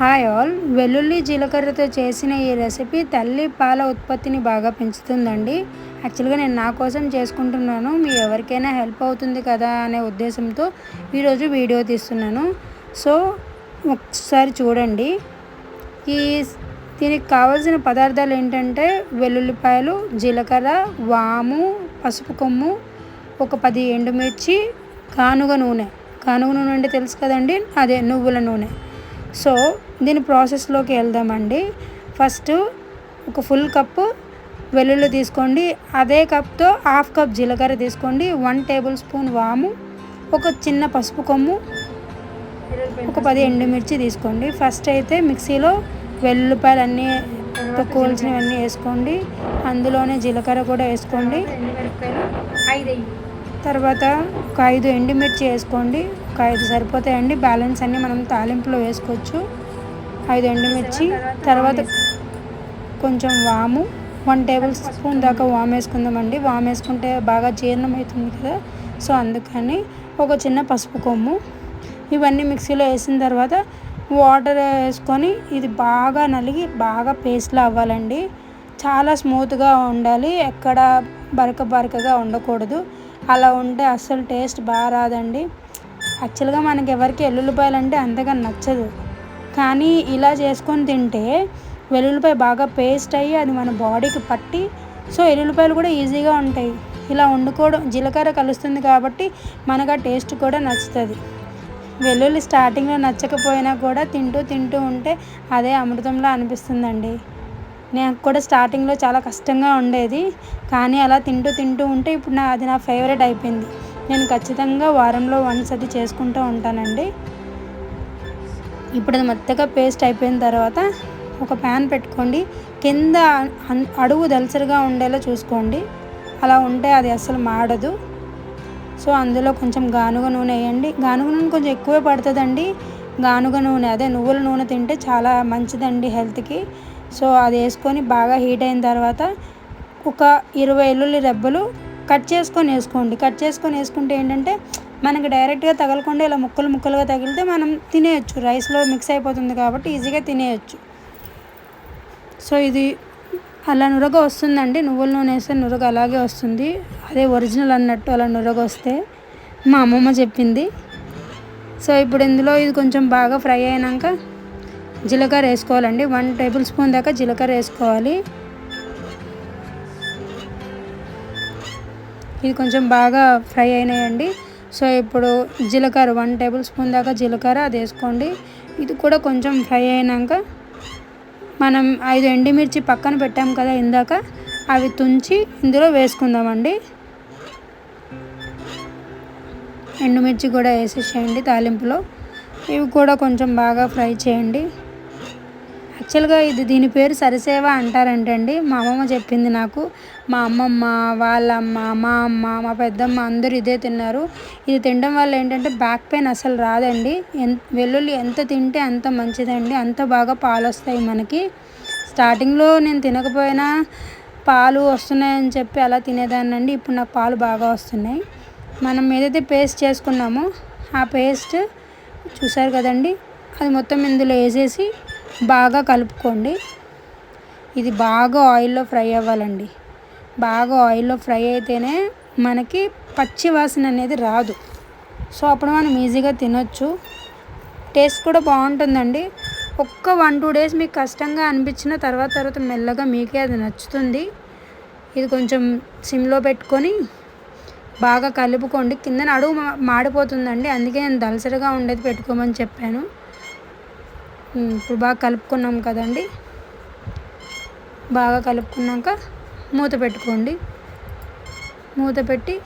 Hi all. వెల్లుల్లి జీలకర్రతో చేసిన ఈ రెసిపీ తల్లి పాల ఉత్పత్తిని బాగా పెంచుతుందండి. యాక్చువల్గా నేను నా కోసం చేసుకుంటున్నాను. మీ ఎవరికైనా హెల్ప్ అవుతుంది కదా అనే ఉద్దేశంతో ఈరోజు వీడియో తీస్తున్నాను. సో ఒకసారి చూడండి. ఈ దీనికి కావాల్సిన పదార్థాలు ఏంటంటే వెల్లుల్లిపాయలు జీలకర్ర వాము పసుపు కొమ్ము ఒక పది ఎండుమిర్చి కానుగ నూనె. కానుగ నూనె అంటే తెలుసు కదండి? అదే నువ్వుల నూనె. సో దీని ప్రాసెస్లోకి వెళ్దామండి. ఫస్ట్ ఒక ఫుల్ కప్పు వెల్లుల్లి తీసుకోండి. అదే కప్తో హాఫ్ కప్ జీలకర్ర తీసుకోండి. వన్ టేబుల్ స్పూన్ వాము ఒక చిన్న పసుపు కొమ్ము ఒక పది ఎండుమిర్చి తీసుకోండి. ఫస్ట్ అయితే మిక్సీలో వెల్లుల్లిపాయలు అన్నీ తక్కువలసినవన్నీ వేసుకోండి. అందులోనే జీలకర్ర కూడా వేసుకోండి. తర్వాత ఒక ఐదు ఎండుమిర్చి వేసుకోండి. ఒక ఐదు సరిపోతాయండి. బ్యాలెన్స్ అన్నీ మనం తాలింపులో వేసుకోవచ్చు. ఐదు ఎండుమిర్చి తర్వాత కొంచెం వాము. వన్ టేబుల్ స్పూన్ దాకా వామ్ వేసుకుందామండి. వామ్ వేసుకుంటే బాగా జీర్ణం అవుతుంది కదా. సో అందుకని ఒక చిన్న పసుపు కొమ్ము. ఇవన్నీ మిక్సీలో వేసిన తర్వాత వాటర్ వేసుకొని ఇది బాగా నలిగి బాగా పేస్ట్లా అవ్వాలండి. చాలా స్మూత్గా ఉండాలి. ఎక్కడ బరక బరకగా ఉండకూడదు. అలా ఉంటే అస్సలు టేస్ట్ బాగా రాదండి. యాక్చువల్గా మనకి ఎవరికి వెల్లుల్లిపాయలు అంటే అంతగా నచ్చదు. కానీ ఇలా చేసుకొని తింటే వెల్లుల్లిపాయ బాగా పేస్ట్ అయ్యి అది మన బాడీకి పట్టి సో ఎల్లుల్లిపాయలు కూడా ఈజీగా ఉంటాయి. ఇలా వండుకోవడం జీలకర్ర కలుస్తుంది కాబట్టి మనకు ఆ టేస్ట్ కూడా నచ్చుతుంది. వెల్లుల్లి స్టార్టింగ్లో నచ్చకపోయినా కూడా తింటూ తింటూ ఉంటే అదే అమృతంలో అనిపిస్తుందండి. నాకు కూడా స్టార్టింగ్లో చాలా కష్టంగా ఉండేది. కానీ అలా తింటూ తింటూ ఉంటే ఇప్పుడు నా అది నా ఫేవరెట్ అయిపోయింది. నేను ఖచ్చితంగా వారంలో వన్స్ అది చేసుకుంటూ ఉంటానండి. ఇప్పుడు అది మెత్తగా పేస్ట్ అయిపోయిన తర్వాత ఒక ప్యాన్ పెట్టుకోండి. కింద అడుగు దలసరిగా ఉండేలా చూసుకోండి. అలా ఉంటే అది అసలు మాడదు. సో అందులో కొంచెం గానుగ నూనె వేయండి. గానుగ నూనె కొంచెం ఎక్కువే పడుతుందండి. గానుగ నూనె అదే నువ్వుల నూనె తింటే చాలా మంచిదండి హెల్త్కి. సో అది వేసుకొని బాగా హీట్ అయిన తర్వాత ఒక ఇరవై ఎల్లుల్లి రెబ్బలు కట్ చేసుకొని వేసుకోండి. కట్ చేసుకొని వేసుకుంటే ఏంటంటే మనకి డైరెక్ట్గా తగలకుండా ఇలా ముక్కలు ముక్కలుగా తగిలితే మనం తినేయచ్చు. రైస్లో మిక్స్ అయిపోతుంది కాబట్టి ఈజీగా తినేయచ్చు. సో ఇది అలా నురగ వస్తుందండి. నువ్వుల నూనె వేస్తే నురగ అలాగే వస్తుంది. అదే ఒరిజినల్ అన్నట్టు అలా నురగ వస్తే మా అమ్మమ్మ చెప్పింది. సో ఇప్పుడు ఇందులో ఇది కొంచెం బాగా ఫ్రై అయినాక జీలకర్ర వేసుకోవాలండి. వన్ టేబుల్ స్పూన్ దాకా జీలకర్ర వేసుకోవాలి. ఇది కొంచెం బాగా ఫ్రై అయినాయండి. సో ఇప్పుడు జీలకర్ర వన్ టేబుల్ స్పూన్ దాకా జీలకర్ర అది వేసుకోండి. ఇది కూడా కొంచెం ఫ్రై అయినాక మనం ఐదు ఎండుమిర్చి పక్కన పెట్టాం కదా ఇందాక అవి తుంచి ఇందులో వేసుకుందామండి. ఎండుమిర్చి కూడా వేసేసేయండి తాలింపులో. ఇవి కూడా కొంచెం బాగా ఫ్రై చేయండి. యాక్చువల్గా ఇది దీని పేరు సరిసేవ అంటారంటండి. మా అమ్మమ్మ చెప్పింది నాకు. మా అమ్మమ్మ వాళ్ళమ్మ మా అమ్మ మా పెద్దమ్మ అందరూ ఇదే తిన్నారు. ఇది తినడం వల్ల ఏంటంటే బ్యాక్ పెయిన్ అసలు రాదండి. ఎంత వెల్లుల్లి ఎంత తింటే అంత మంచిదండి. అంత బాగా పాలు వస్తాయి మనకి. స్టార్టింగ్లో నేను తినకపోయినా పాలు వస్తున్నాయని చెప్పి అలా తినేదాన్నండి. ఇప్పుడు నాకు పాలు బాగా వస్తున్నాయి. మనం ఏదైతే పేస్ట్ చేసుకున్నామో ఆ పేస్ట్ చూసారు కదండి. అది మొత్తం ఇందులో వేసేసి బాగా కలుపుకోండి. ఇది బాగా ఆయిల్లో ఫ్రై అవ్వాలండి. బాగా ఆయిల్లో ఫ్రై అయితేనే మనకి పచ్చి వాసన అనేది రాదు. సో అప్పుడు మనం ఈజీగా తినొచ్చు. టేస్ట్ కూడా బాగుంటుందండి. ఒక్క వన్ టూ డేస్ మీకు కష్టంగా అనిపించిన తర్వాత తర్వాత మెల్లగా మీకే అది నచ్చుతుంది. ఇది కొంచెం సిమ్లో పెట్టుకొని బాగా కలుపుకోండి. కిందన అడుగు మాడిపోతుందండి. అందుకే నేను దలసరిగా ఉండేది పెట్టుకోమని చెప్పాను. ఇప్పుడు బాగా కలుపుకున్నాం కదండి. బాగా కలుపుకున్నాక మూత పెట్టుకోండి. మూత పెట్టి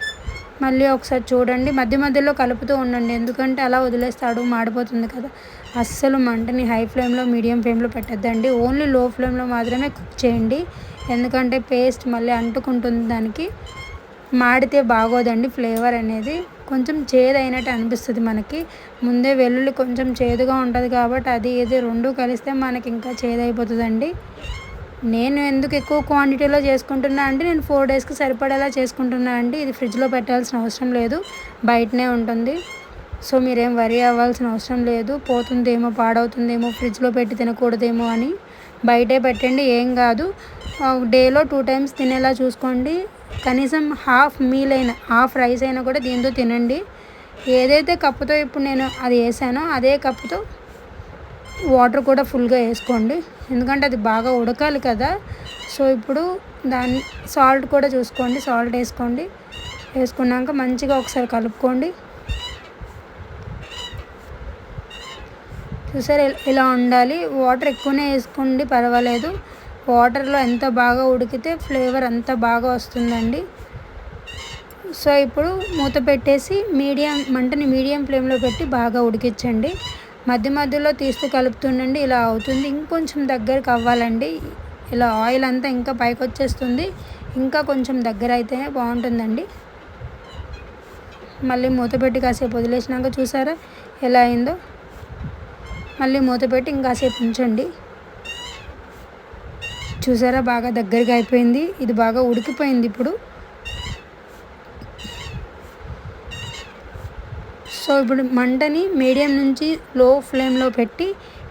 మళ్ళీ ఒకసారి చూడండి. మధ్య మధ్యలో కలుపుతూ ఉండండి. ఎందుకంటే అలా వదిలేస్తాడు మాడిపోతుంది కదా. అస్సలు మంటని హై ఫ్లేమ్లో మీడియం ఫ్లేమ్లో పెట్టద్దండి. ఓన్లీ లో ఫ్లేమ్లో మాత్రమే కుక్ చేయండి. ఎందుకంటే పేస్ట్ మళ్ళీ అంటుకుంటుంది దానికి. మాడితే బాగోదండి ఫ్లేవర్ అనేది. కొంచెం చేదు అయినట్టు అనిపిస్తుంది మనకి. ముందే వెల్లుల్లి కొంచెం చేదుగా ఉంటుంది కాబట్టి అది ఇది రెండు కలిస్తే మనకి ఇంకా చేదు అయిపోతుందండి నేను ఎందుకు ఎక్కువ క్వాంటిటీలో చేసుకుంటున్నా అంటే నేను ఫోర్ డేస్కి సరిపడేలా చేసుకుంటున్నా అండి. ఇది ఫ్రిడ్జ్లో పెట్టాల్సిన అవసరం లేదు. బయటనే ఉంటుంది. సో మీరేం వరి అవ్వాల్సిన అవసరం లేదు. పోతుందేమో పాడవుతుందేమో ఫ్రిడ్జ్లో పెట్టి తినకూడదేమో అని బయటే పెట్టండి. ఏం కాదు. డేలో టూ టైమ్స్ తినేలా చూసుకోండి. కనీసం హాఫ్ మీల్ అయినా హాఫ్ రైస్ అయినా కూడా దీంతో తినండి. ఏదైతే కప్పుతో ఇప్పుడు నేను అది వేసానో అదే కప్పుతో వాటర్ కూడా ఫుల్గా వేసుకోండి. ఎందుకంటే అది బాగా ఉడకాలి కదా. సో ఇప్పుడు దాన్ని సాల్ట్ కూడా చూసుకోండి. సాల్ట్ వేసుకోండి. వేసుకున్నాక మంచిగా ఒకసారి కలుపుకోండి. చూసారు ఇలా ఉండాలి. వాటర్ ఎక్కువనే వేసుకోండి పర్వాలేదు. వాటర్లో ఎంత బాగా ఉడికితే ఫ్లేవర్ అంత బాగా వస్తుందండి. సో ఇప్పుడు మూత పెట్టేసి మీడియం మంటని మీడియం ఫ్లేమ్లో పెట్టి బాగా ఉడికించండి. మధ్య మధ్యలో తీస్తూ కలుపుతుండండి ఇలా అవుతుంది. ఇంకొంచెం దగ్గరకు అవ్వాలండి. ఇలా ఆయిల్ అంతా ఇంకా పైకి వచ్చేస్తుంది ఇంకా కొంచెం దగ్గర అయితేనే బాగుంటుందండి. మళ్ళీ మూత పెట్టి కాసేపు వదిలేసినాక చూసారా ఎలా అయిందో? మళ్ళీ మూత పెట్టి ఇంకాసేపు ఉంచండి. చూసారా? బాగా దగ్గరగా అయిపోయింది. ఇది బాగా ఉడికిపోయింది ఇప్పుడు. సో ఇప్పుడు మంటని మీడియం నుంచి లో ఫ్లేమ్లో పెట్టి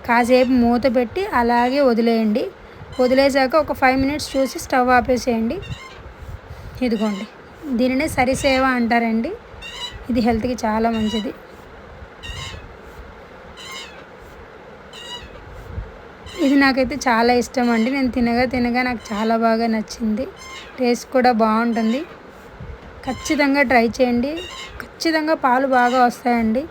కాసేపు మూత పెట్టి అలాగే వదిలేయండి. వదిలేసాక ఒక ఫైవ్ మినిట్స్ చూసి స్టవ్ ఆపేసేయండి. ఇదిగోండి. దీనినే సరిసేవ అంటారండి. ఇది హెల్త్కి చాలా మంచిది. ఇది నాకైతే చాలా ఇష్టం అండి. నేను తినగా తినగా నాకు చాలా బాగా నచ్చింది. టేస్ట్ కూడా బాగుంటుంది. ఖచ్చితంగా ట్రై చేయండి. ఖచ్చితంగా పాలు బాగా వస్తాయండి.